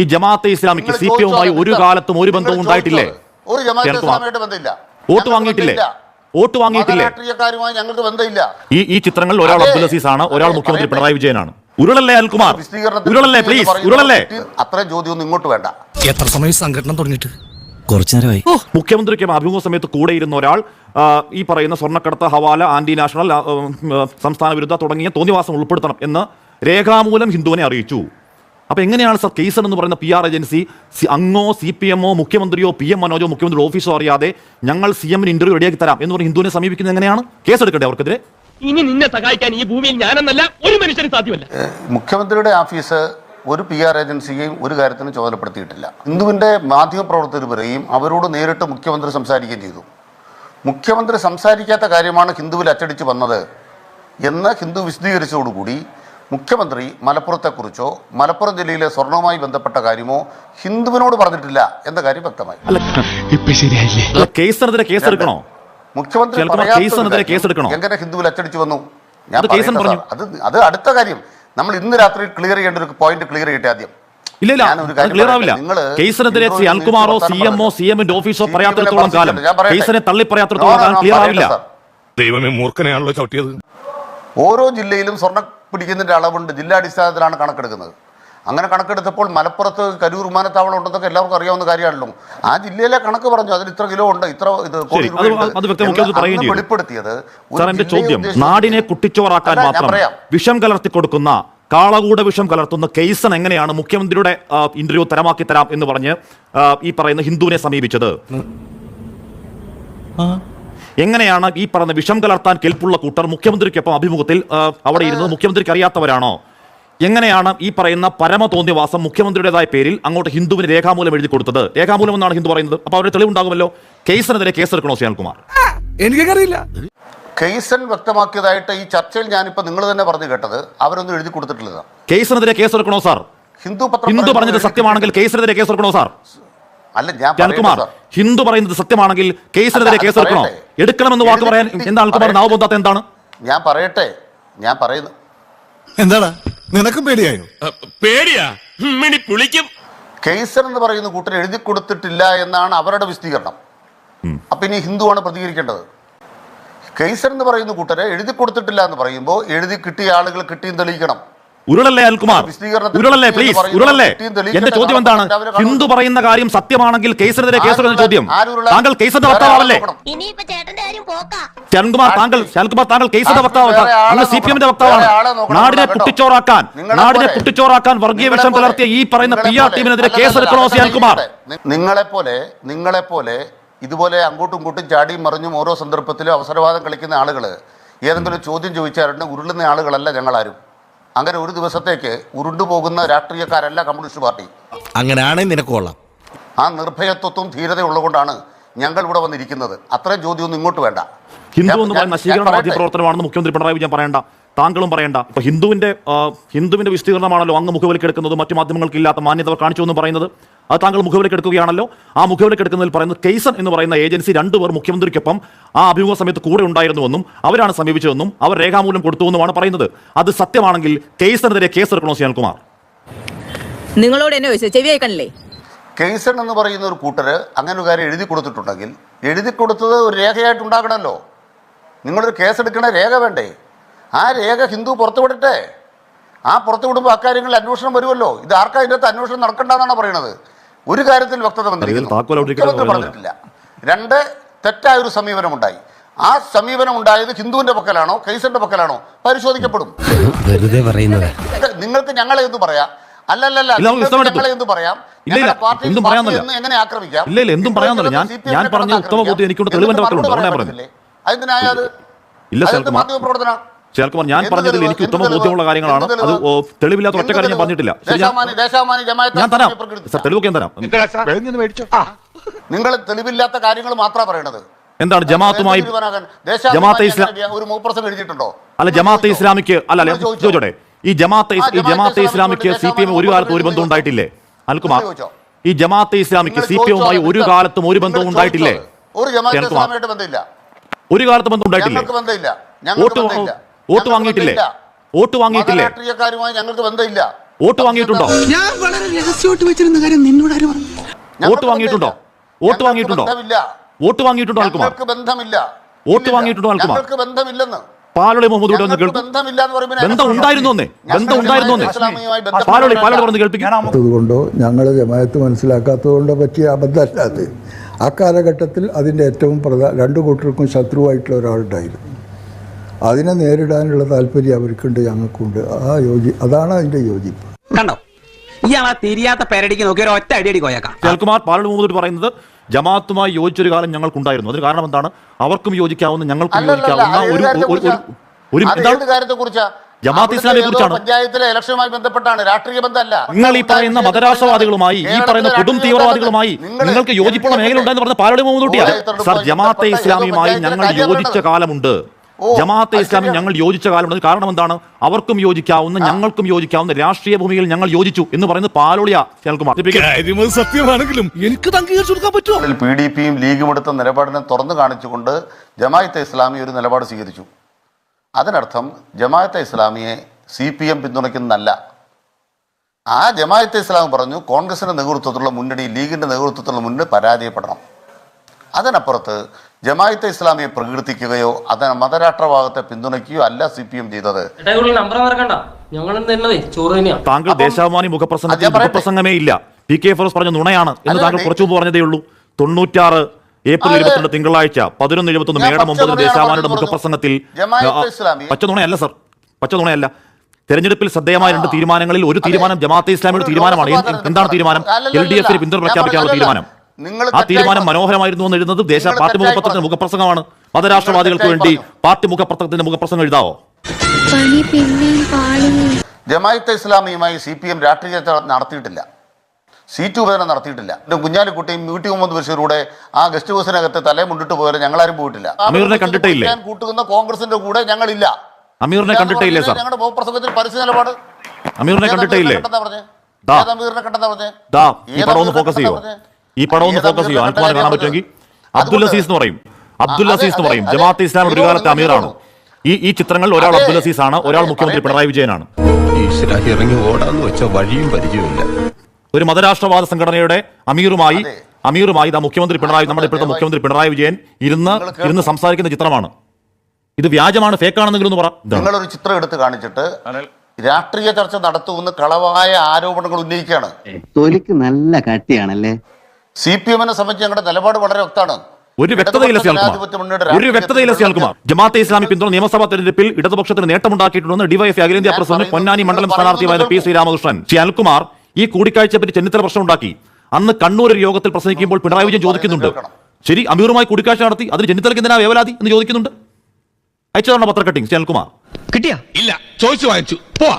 ഈ ജമാഅത്തെ ഇസ്ലാമിക്ക് C P എമ്മുമായി ഒരു കാലത്തും ഒരു ബന്ധവും. ഉണ്ടായിട്ടില്ലേ? ഒരു ജമാഅത്തെ. ഇസ്ലാമിയായിട്ട് ബന്ധമില്ല. വോട്ട് വാങ്ങിയിട്ടില്ലേ? വോട്ട് വാങ്ങിയിട്ടില്ലേ? രാഷ്ട്രീയക്കാരുമായി ഞങ്ങൾക്ക് ബന്ധമില്ല. ഈ ഈ ചിത്രങ്ങളിൽ ഒരാൾ. അബ്ദുൽ അസീസ് ആണ് ഒരാൾ മുഖ്യമന്ത്രി പിണറായി വിജയനാണ്. ഉരുളല്ലേ അൽകുമാർ? ഉരുളല്ലേ പ്ലീസ് ഉരുളല്ലേ? അത്രയും ചോദ്യം ഇങ്ങോട്ട് വേണ്ട. എത്ര സമയം സംഘടന തുടങ്ങിയിട്ട്? കുറച്ചു നേരമായി. മുഖ്യമന്ത്രിക്ക് അഭിമുഖ സമയത്ത് കൂടെ ഇരുന്ന ഒരാൾ ഈ പറയുന്ന സ്വർണക്കടത്ത് ഹവാല ആന്റി നാഷണൽ സംസ്ഥാന വിരുദ്ധ തുടങ്ങിയ തോന്നിവാസം ഉൾപ്പെടുത്തണം എന്ന് രേഖാമൂലം ഹിന്ദുവിനെ അറിയിച്ചു. അപ്പൊ എങ്ങനെയാണ് സർ കേസർ എന്ന് പറയുന്ന പി ആർ ഏജൻസി? അങ്ങോ സി പി എമ്മോ മുഖ്യമന്ത്രിയോ പി എം മനോജോ മുഖ്യമന്ത്രി ഓഫീസോ അറിയാതെ ഞങ്ങൾ സി എമ്മിന് ഇന്റർവ്യൂ റെഡിയാക്കി തരാം എന്ന് പറഞ്ഞ് ഹിന്ദുവിനെ സമീപിക്കുന്നത് എങ്ങനെയാണ്? കേസ് എടുക്കണ്ടേ അവർക്കെതിരെ? ഇനി നിന്നെ സഹായിക്കാൻ ഈ ഭൂമിയിൽ ഞാനെന്നല്ല ഒരു മനുഷ്യനും സാധ്യമല്ല. മുഖ്യമന്ത്രിയുടെ ഓഫീസ് ഒരു പി ആർ ഏജൻസിയെയും ഒരു കാര്യത്തിനും ചുമതലപ്പെടുത്തിയിട്ടില്ല. ഹിന്ദുവിന്റെ മാധ്യമപ്രവർത്തകർ വരെയും അവരോട് നേരിട്ട് മുഖ്യമന്ത്രി സംസാരിക്കുകയും ചെയ്തു. മുഖ്യമന്ത്രി സംസാരിക്കാത്ത കാര്യമാണ് ഹിന്ദുവിൽ അച്ചടിച്ച് വന്നത് എന്ന് ഹിന്ദു വിശദീകരിച്ചതോടുകൂടി മുഖ്യമന്ത്രി മലപ്പുറത്തെക്കുറിച്ചോ മലപ്പുറം ജില്ലയിലെ സ്വർണവുമായി ബന്ധപ്പെട്ട കാര്യമോ ഹിന്ദുവിനോട് പറഞ്ഞിട്ടില്ല എന്ന കാര്യം വ്യക്തമായി അല്ല, കേസിനെതിരെ കേസ് എടുക്കണോ മുഖ്യമന്ത്രി? എങ്ങനെ ഹിന്ദുവിൽ അച്ചടിച്ചു വന്നു ഞാൻ അത്. അത് അടുത്ത കാര്യം നമ്മൾ ഇന്ന് രാത്രി ക്ലിയർ ചെയ്യേണ്ട ഒരു പോയിന്റ് ക്ലിയർ ചെയ്യട്ടെ ആദ്യം ഇല്ല ഇല്ല ക്ലിയർ ആവില്ല നിങ്ങൾ കേസിനെതിരെ സി അൽകുമാറോ നിങ്ങൾ സി എമ്മോ സി എമ്മിന്റെ ഓഫീസോ പറയാത്തിടത്തോളം കാലം കേസിനെ തള്ളി പറയാത്തിടത്തോളം കാലം ക്ലിയർ ആവില്ല സാർ. ദൈവമേ മൂർഖനെയാണല്ലോ ചവിട്ടിയത് ഓരോ ജില്ലയിലും സ്വർണം പിടിക്കുന്നതിന്റെ അളവുണ്ട്. ജില്ലാടിസ്ഥാനത്തിലാണ് കണക്കെടുക്കുന്നത്. അങ്ങനെ കണക്കെടുത്തപ്പോൾ മലപ്പുറത്ത് കരൂർ വിമാനത്താവളം ഉണ്ടെന്നൊക്കെ എല്ലാവർക്കും അറിയാവുന്ന കാര്യമാണല്ലോ. ആ ജില്ലയിലെ കണക്ക് പറഞ്ഞു. അതിൽ ഇത്ര കിലോ ഉണ്ട് ഇത്ര ഇത്. വെളിപ്പെടുത്തിയത് ചോദ്യം. നാടിനെ കുട്ടിച്ചോറാക്കാൻ മാത്രം പറയാം. വിഷം കലർത്തി കൊടുക്കുന്ന കാളകൂട വിഷം കലർത്തുന്ന കേസൻ എങ്ങനെയാണ് മുഖ്യമന്ത്രിയുടെ ഇന്റർവ്യൂ തരമാക്കി തരാം എന്ന് പറഞ്ഞ് ഈ പറയുന്ന ഹിന്ദുവിനെ സമീപിച്ചത്? എങ്ങനെയാണ് ഈ പറഞ്ഞ വിഷം കലർത്താൻ കെൽപ്പുള്ള കൂട്ടർ മുഖ്യമന്ത്രിക്കൊപ്പം അഭിമുഖത്തിൽ അവിടെ ഇരുന്നത് മുഖ്യമന്ത്രിക്ക് അറിയാത്തവരാണോ? എങ്ങനെയാണ് ഈ പറയുന്ന പരമ തോന്നിയവാസം മുഖ്യമന്ത്രിയുടേതായ പേരിൽ അങ്ങോട്ട് ഹിന്ദുവിന് രേഖാമൂലം എഴുതി കൊടുത്തത്? രേഖാമൂലം എന്നാണ് ഹിന്ദു പറയുന്നത്. അപ്പൊ അവരുടെ തെളിവുണ്ടാകുമല്ലോ? കേസിനെതിരെ കേസെടുക്കണോ ശ്യാൽകുമാർ എനിക്കറിയില്ല കേസൻ വ്യക്തമാക്കിയതായിട്ട് ഈ ചർച്ചയിൽ ഞാനിപ്പോ നിങ്ങൾ തന്നെ പറഞ്ഞു കേട്ടത്. അവരൊന്നും എഴുതി കൊടുത്തിട്ടില്ല കേസിനെതിരെ കേസെടുക്കണോ സാർ? ഹിന്ദു പത്രം ഹിന്ദു പറഞ്ഞത് സത്യമാണെങ്കിൽ കേസിനെതിരെ കേസെടുക്കണോ സാർ? അല്ല ഞാൻ ഹിന്ദു പറയുന്നത് സത്യമാണെങ്കിൽ കേസിനെതിരെ കേസെടുക്കണോ എടുക്കണമെന്ന് വാക്ക് പറയാൻ എന്താ അൽകുമാർ. നാവബോധാത്ത എന്താണ്? ഞാൻ പറയട്ടെ. ഞാൻ പറയുന്നു. എന്താടാ? നിനക്കും പേടിയായോ? പേടിയാ? പുളിക്കും. കേസർ എന്ന് പറയുന്ന കൂട്ടർ എഴുതി കൊടുത്തിട്ടില്ല എന്നാണ് അവരുടെ വിശദീകരണം. അപ്പൊ ഇനി ഹിന്ദുവാണ് പ്രതികരിക്കേണ്ടത്. കേസർ എന്ന് പറയുന്ന കൂട്ടരെ എഴുതി കൊടുത്തിട്ടില്ല എന്ന് പറയുമ്പോൾ എഴുതി കിട്ടിയ ആളുകൾ കിട്ടിയും തെളിയിക്കണം. ഉരുളല്ലേ അൽകുമാർ? ഉരുളല്ലേ പ്ലീസ് ഉരുളല്ലേ? എന്റെ ചോദ്യം എന്താണ്. ഹിന്ദു പറയുന്ന കാര്യം സത്യമാണെങ്കിൽ കേസിനെതിരെ കേസെടുക്കുന്ന ചോദ്യം. താങ്കൾ കേസിന്റെ വക്താവല്ലേ ചരൺകുമാർ ശരൺകുമാർ താങ്കൾ ശരൺകുമാർ താങ്കൾ കേസിന്റെ വക്താവ് ആളെ സി പി എമ്മിന്റെ വക്താവാണ്. നാടിനെ പുട്ടിച്ചോറാക്കാൻ കുട്ടിച്ചോറാക്കാൻ നാടിനെ പുട്ടിച്ചോറാക്കാൻ കുട്ടിച്ചോറാക്കാൻ വർഗീയ വിഷം പുലർത്തിയ ഈ പറയുന്ന പി ആർ പോലെ- ടീമിനെതിരെ കേസെടുക്കണോ ശരൺകുമാർ സി അൽകുമാർ. നി- നിങ്ങളെപ്പോലെ നിങ്ങളെപ്പോലെ ഇതുപോലെ അങ്ങോട്ടും ഇങ്ങോട്ടും ചാടിയും മറിഞ്ഞും ഓരോ സന്ദർഭത്തിലും അവസരവാദം കളിക്കുന്ന ആളുകൾ ഏതെങ്കിലും ചോദ്യം ചോദിച്ചാലുണ്ട് ഉരുളുന്ന ആളുകളല്ല ഞങ്ങളാരും. അങ്ങനെ ഒരു ദിവസത്തേക്ക് ഉരുണ്ടുപോകുന്ന രാഷ്ട്രീയക്കാരല്ല കമ്മ്യൂണിസ്റ്റ് പാർട്ടി. അങ്ങനെയാണെങ്കിൽ നിനക്ക് കൊള്ളാം. ആ നിർഭയത്വത്തും ധീരതയുള്ളതുകൊണ്ടാണ് ഞങ്ങൾ ഇവിടെ വന്നിരിക്കുന്നത്. അത്രയും ചോദ്യമൊന്നും ഇങ്ങോട്ട് വേണ്ട. ഹിന്ദു എന്ന് പറയുന്ന നശീകരണ പറയട്ടെ. മാധ്യമപ്രവർത്തനമാണെന്ന് മുഖ്യമന്ത്രി പിണറായി വിജയൻ പറയണ്ട. താങ്കളും പറയണ്ട. ഇപ്പൊ ഹിന്ദുവിന്റെ ഹിന്ദുവിന്റെ വിസ്തീർണമാണല്ലോ അങ്ങ് മുഖവിലക്കെടുക്കുന്നത്. മറ്റു മാധ്യമങ്ങൾക്ക് ഇല്ലാത്ത മാന്യത കാണിച്ചു എന്ന് പറയുന്നത്. അത് താങ്കൾ മുഖവിലക്കെടുക്കുകയാണല്ലോ ആ മുഖവിലക്കെടുക്കുന്നതിൽ പറയുന്നത് കേസൻ എന്ന് പറയുന്ന ഏജൻസി രണ്ടുപേർ മുഖ്യമന്ത്രിക്കൊപ്പം ആ അഭിമുഖ സമയത്ത് കൂടെ ഉണ്ടായിരുന്നുവെന്നും അവരാണ് സമീപിച്ചതെന്നും അവർ രേഖാമൂലം കൊടുത്തുവെന്നുമാണ് പറയുന്നത്. അത് സത്യമാണെങ്കിൽ കേസനെതിരെ കേസെടുക്കണോ സുനിൽകുമാർ നിങ്ങളോട് എന്നെ ചോദിച്ചത് ചെവി കേൾക്കണില്ലേ കേസൺ എന്ന് പറയുന്ന ഒരു കൂട്ടർ അങ്ങനെ ഒരു കാര്യം എഴുതി കൊടുത്തിട്ടുണ്ടെങ്കിൽ എഴുതി കൊടുത്തത് ഒരു രേഖയായിട്ട് ഉണ്ടാകണമല്ലോ. നിങ്ങളൊരു കേസെടുക്കണ രേഖ വേണ്ടേ? ആ രേഖ ഹിന്ദു പുറത്തുവിടട്ടെ. ആ പുറത്തുവിടുമ്പോൾ അക്കാര്യങ്ങളിൽ അന്വേഷണം വരുമല്ലോ. ഇത് ആർക്കാ ഇതിനകത്ത് അന്വേഷണം നടക്കണ്ടെന്നാണ് പറയുന്നത് ഒരു കാര്യത്തിൽ വ്യക്തത എന്ന് പറഞ്ഞിട്ടില്ല. രണ്ട് തെറ്റായ ഒരു സമീപനം ഉണ്ടായി. ആ സമീപനം ഉണ്ടായത് ഹിന്ദുവിന്റെ പക്കലാണോ കൈസന്റെ പക്കലാണോ? പരിശോധിക്കപ്പെടും. വെറുതെ പറയുന്നത്. നിങ്ങൾക്ക് ഞങ്ങളെ എന്ത് പറയാം? അല്ലല്ലല്ല ഞങ്ങളെ എന്ത് പറയാം? എന്തും പാർട്ടി എങ്ങനെ ആക്രമിക്കാം? ഇല്ല, ഇല്ല, എന്തും പറയാനല്ല. ഞാൻ- പറഞ്ഞ. ഉത്തമ ബോധ്യം എനിക്കുണ്ട്. പക്കലുണ്ട്. ശ്യാൽകുമാർ ഞാൻ പറഞ്ഞതിൽ? എനിക്ക് ഉത്തമ ബോധ്യമുള്ള കാര്യങ്ങളാണ്. അത് തെളിവില്ലാത്ത ഒറ്റ കാര്യം ഞാൻ? പറഞ്ഞിട്ടില്ല. ഞാൻ- ദേശാമാനി ദേശാമാനി ജമാഅത്ത് ഞാൻ തരാം. സർ തെളിവൊക്കെ ഞാൻ തരാം. നിങ്ങൾ തെളിവില്ലാത്ത കാര്യങ്ങൾ മാത്രമാണ് പറയണത്. എന്താണ് ജമാഅത്തുമായി. ജമാഅത്തെ ഇസ്ലാം ഒരു മൂപ്രസം എഴുതിയിട്ടുണ്ടോ അല്ല ജമാഅത്തെ ഇസ്ലാമിക്ക് അല്ല അല്ല ചോദിച്ചോടെ ചോദിച്ചോട്ടെ. ഈ ജമാഅത്തെ ഈ ജമാഅത്തെ ഇസ്ലാമിക്ക് സി പി എം ഒരു കാലത്ത് ഒരു ബന്ധം ഉണ്ടായിട്ടില്ലേ? അൽകുമാർ ഈ ജമാഅത്തെ ഇസ്ലാമിക്ക് സി പി എമ്മുമായി ഒരു കാലത്തും ഒരു ബന്ധവും ഉണ്ടായിട്ടില്ലേ? ഒരു ജമാഅത്തെ കേൾക്കുമാർ. ഇസ്ലാമിയായിട്ട് ബന്ധമില്ല. ഒരു കാലത്ത് ബന്ധം ഉണ്ടായിട്ടില്ല? ഞങ്ങൾക്ക് ബന്ധമില്ല. ഞങ്ങൾക്ക് ബന്ധമില്ല. വോട്ട് വാങ്ങിയിട്ടില്ലേ? വോട്ട് വാങ്ങിയിട്ടില്ലേ? രാഷ്ട്രീയക്കാരുമായി ഞങ്ങൾക്ക് ബന്ധമില്ല. വോട്ട് വാങ്ങിയിട്ടുണ്ടോ? ഞാൻ വളരെ രഹസ്യമായിട്ട് വെച്ചിരുന്ന കാര്യം നിന്നോട് ആര് പറഞ്ഞു? വോട്ട് വാങ്ങിയിട്ടുണ്ടോ? വോട്ട് വാങ്ങിയിട്ടുണ്ടോ? വോട്ട് വാങ്ങിയിട്ടുണ്ടോ അൽകുമാർ? ബന്ധമില്ല. വോട്ട് വാങ്ങിയിട്ടുണ്ടോ? ഞങ്ങൾക്ക് ബന്ധമില്ലെന്ന്. പാലോളി മുഹമ്മദ് ഇവിടെ ഒന്ന് കേൾക്കും. ബന്ധമില്ല എന്ന് പറയുമ്പോൾ ബന്ധം ഉണ്ടായിരുന്നു എന്നേ ബന്ധം ഉണ്ടായിരുന്നു പാലോളി പാലോളി. പറഞ്ഞ് കേൾപ്പിക്കും. അതുകൊണ്ടോ ഞങ്ങൾ ജമായത്ത് മനസ്സിലാക്കാത്തതുകൊണ്ടോ പറ്റിയ അബദ്ധമല്ലാതെ. ആ കാലഘട്ടത്തിൽ അതിന്റെ ഏറ്റവും പ്രധാന രണ്ടു കൂട്ടർക്കും ശത്രുവായിട്ടുള്ള ഒരാളുണ്ടായിരുന്നു. അതിനെ നേരിടാനുള്ള താല്പര്യം അവർക്കുണ്ട് ഞങ്ങൾക്കുണ്ട്. ആ യോജി അതാണ് അതിന്റെ യോജിപ്പ്. കണ്ടോ? ഇയാളാ തിരിയാത്ത പേരടിക്ക് നോക്കി ഒരു ഒറ്റ അടിയടി കോയക്കാം. കേൾക്കുമാർ പാലോളി മുഹമ്മദ് പറയുന്നത് ജമാഅത്തുമായി യോജിച്ചൊരു കാലം ഞങ്ങൾക്കുണ്ടായിരുന്നു. അതിന് കാരണം എന്താണ്? അവർക്കും യോജിക്കാവുന്ന ഞങ്ങൾക്കും യോജിക്കാവുന്ന ഒരു ഒരു-? ജമാഅത്ത് ഇസ്ലാമിയെ കുറിച്ചാണ്. പഞ്ചായത്തിലെ ഇലക്ഷനുമായി ബന്ധപ്പെട്ടാണ്. രാഷ്ട്രീയ ബന്ധമല്ല. നിങ്ങൾ ഈ പറയുന്ന മതരാഷ്ട്രവാദികളുമായി ഈ പറയുന്ന കൊടും തീവ്രവാദികളുമായി നിങ്ങൾക്ക് യോജിപ്പുള്ള മേഖല ഉണ്ടെന്ന് പറഞ്ഞ പാലടി മുഹമ്മദ് കുട്ടിയാണ് സർ ജമാഅത്തെ ഇസ്ലാമിയുമായി ഞങ്ങൾ യോജിച്ച കാലമുണ്ട്. ജമാഅത്തെ അത് ഇസ്ലാമി ഞങ്ങൾ യോജിച്ച കാലമുണ്ട്. കാരണം എന്താണ്? അവർക്കും യോജിക്കാവുന്ന ഞങ്ങൾക്കും യോജിക്കാവുന്ന രാഷ്ട്രീയ ഭൂമിയിൽ ഞങ്ങൾ യോജിച്ചു എന്ന് പറയുന്നത് പാലോളിയ സത്യമാണെങ്കിലും എനിക്ക് പി ഡി പിയും ലീഗും എടുത്ത നിലപാടിനെ തുറന്നു കാണിച്ചുകൊണ്ട് ജമാഅത്തെ ഇസ്ലാമി ഒരു നിലപാട് സ്വീകരിച്ചു. അതിനർത്ഥം ജമാഅത്തെ ഇസ്ലാമിയെ സി പി എം പിന്തുണയ്ക്കുന്നതല്ല. ആ ജമാഅത്തെ ഇസ്ലാം പറഞ്ഞു കോൺഗ്രസിന്റെ നേതൃത്വത്തിലുള്ള മുന്നണി ലീഗിന്റെ നേതൃത്വത്തിലുള്ള മുന്നണി പരാജയപ്പെടണം. അതിനപ്പുറത്ത് ജമാഅത്തെ ഇസ്ലാമിയെ പ്രകീർത്തിക്കുകയോ അതിന് മതരാഷ്ട്രവാദത്തെ പിന്തുണയ്ക്കുകയോ അല്ല സി പി എം ചെയ്തത്. താങ്കൾ ദേശാഭിമാനി മുഖപ്രസംഗത്തിൽ അത്. മുഖപ്രസംഗമേ ഇല്ല. പി കെ ഫിറോസ് പറഞ്ഞ നുണയാണ്. എന്ന് താങ്കൾ കുറച്ചു മുമ്പ് പറഞ്ഞതേ ഉള്ളൂ. തൊണ്ണൂറ്റാറ് ഏപ്രിൽ അതെ. ഇരുപത്തിരണ്ട് തിങ്കളാഴ്ച പതിനൊന്ന് എഴുപത്തൊന്ന് മേടം പച്ച ഒമ്പത് ദേശാഭിമാനിയുടെ മുഖപ്രസംഗത്തിൽ പച്ച നുണയല്ല സർ. പച്ച നുണയല്ല. തെരഞ്ഞെടുപ്പിൽ ശ്രദ്ധേയമായ രണ്ട് തീരുമാനങ്ങളിൽ ഒരു തീരുമാനം ജമാഅത്തെ ഇസ്ലാമിയുടെ തീരുമാനമാണ്. എന്താണ് തീരുമാനം. എൽ ഡി എഫിന് പിന്തുണ പ്രഖ്യാപിക്കാനുള്ള തീരുമാനം. ആ തീരുമാനം മനോഹരമായിരുന്നു എന്ന് എഴുതുന്നത് ദേശ പാർട്ടി മുഖപത്രത്തിന്റെ മുഖപ്രസംഗമാണ്. മതരാഷ്ട്രവാദികൾക്ക് വേണ്ടി പാർട്ടി മുഖപത്രത്തിന്റെ മുഖപ്രസംഗം എഴുതാവോ? ജമാഅത്തെ ഇസ്ലാമിയുമായി സി പി എം രാഷ്ട്രീയ ചർച്ച നടത്തിയിട്ടില്ല. സീറ്റ് വിഭജനം നടത്തിയിട്ടില്ല. എന്റെ കുഞ്ഞാലിക്കുട്ടിയും മ്യൂട്ടി മുഹമ്മദ് ബഷീറൂടെ ആ ഗസ്റ്റ് ഹൗസിനകത്ത് തലേ മുണ്ടിട്ട് പോയാലും ഞങ്ങളാരും പോയിട്ടില്ല. അമീറിനെ കണ്ടിട്ടില്ല ഞാൻ കൂട്ടുന്ന കോൺഗ്രസിന്റെ കൂടെ ഞങ്ങളില്ല. അമീറിനെ കണ്ടിട്ടില്ല കണ്ടിട്ടേ ഇല്ലേ പറഞ്ഞാൽ സാർ? ഞങ്ങളുടെ ബഹുപ്രസംഗത്തിൽ പരസ്യ നിലപാട്? അമീറിനെ കണ്ടിട്ടില്ല കണ്ടിട്ടേ ഇല്ലേ. ഏത് അമീറിനെ കണ്ടെന്നാ പറഞ്ഞേ? ഏത് ഫോക്കസ് ചെയ്യോ? ഈ പടം ഒന്ന് ഫോക്കസ് ചെയ്യുക അമീറിനെ അൽക്കുമാർ കാണാൻ പറ്റുമെങ്കിൽ? അബ്ദുൽ അസീസ് എന്ന് പറയും. അബ്ദുൽ അസീസ് എന്ന് പറയും. ജമാഅത്ത് ഇസ്ലാം ഒരു കാലത്ത് അമീറാണ്. ഈ ഈ ചിത്രങ്ങളിൽ ഒരാൾ. അബ്ദുൽ അസീസ് ആണ് ഒരാൾ മുഖ്യമന്ത്രി പിണറായി വിജയനാണ്. ഇറങ്ങി ഓടാന്ന് വെച്ച വഴിയും പരിചയമില്ല. ഒരു മതരാഷ്ട്രവാദ സംഘടനയുടെ അമീറുമായി അമീറുമായി ഇതാ മുഖ്യമന്ത്രി പിണറായി നമ്മുടെ ഇപ്പോഴത്തെ മുഖ്യമന്ത്രി പിണറായി വിജയൻ ഇരുന്ന്. ഇരുന്ന് സംസാരിക്കുന്ന ചിത്രമാണ്. ഇത് വ്യാജമാണ് ഫേക്കാണെന്നെങ്കിലും ഒന്ന് പറ. നിങ്ങളൊരു ചിത്രം എടുത്ത് കാണിച്ചിട്ട് രാഷ്ട്രീയ ചർച്ച നടത്തുമെന്ന് കളവായ ആരോപണങ്ങൾ ഉന്നയിക്കുകയാണ്. തൊലിക്ക് നല്ല കട്ടിയാണല്ലേ? സി പി എമ്മിനെ സംബന്ധിച്ച് ഞങ്ങളുടെ നിലപാട് വളരെ വ്യക്തമാണ്. ഒരു വ്യക്തതയില്ല സി അൽകുമാർ ഒരു വ്യക്തതയില്ല സിയാൽകുമാർ ജമാഅത്തെ ഇസ്ലാമി പിന്തുണ നിയമസഭാ തെരഞ്ഞെടുപ്പിൽ ഇടതുപക്ഷത്തിന് നേട്ടമുണ്ടാക്കിയിട്ടുണ്ടെന്ന് ഡിവൈഎഫ് അഖിലേന്ത്യാ പ്രസിഡന്റ് പൊന്നാനി മണ്ഡലം സ്ഥാനാർത്ഥിയായ പി ശ്രീരാമകൃഷ്ണൻ സിയാൽകുമാർ അൽകുമാർ ഈ കൂടിക്കാഴ്ചയെ പറ്റി ചെന്നിത്തല പ്രശ്നമുണ്ടാക്കി അന്ന് കണ്ണൂർ ഒരു യോഗത്തിൽ പ്രസംഗിക്കുമ്പോൾ പിണറായി വിജയൻ ചോദിക്കുന്നുണ്ട്. ശരി അമീറുമായി കൂടിക്കാഴ്ച നടത്തി അതിന് ചെന്നിത്തലയ്ക്ക് എന്തിനാ വേവലാതി എന്ന് ചോദിക്കുന്നുണ്ട്. അയച്ചതാണ് പത്രക്കട്ടിങ് സിയാൽകുമാർ അൽകുമാർ കിട്ടിയാ? ഇല്ല ചോദിച്ചു വായിച്ചു പോവാ.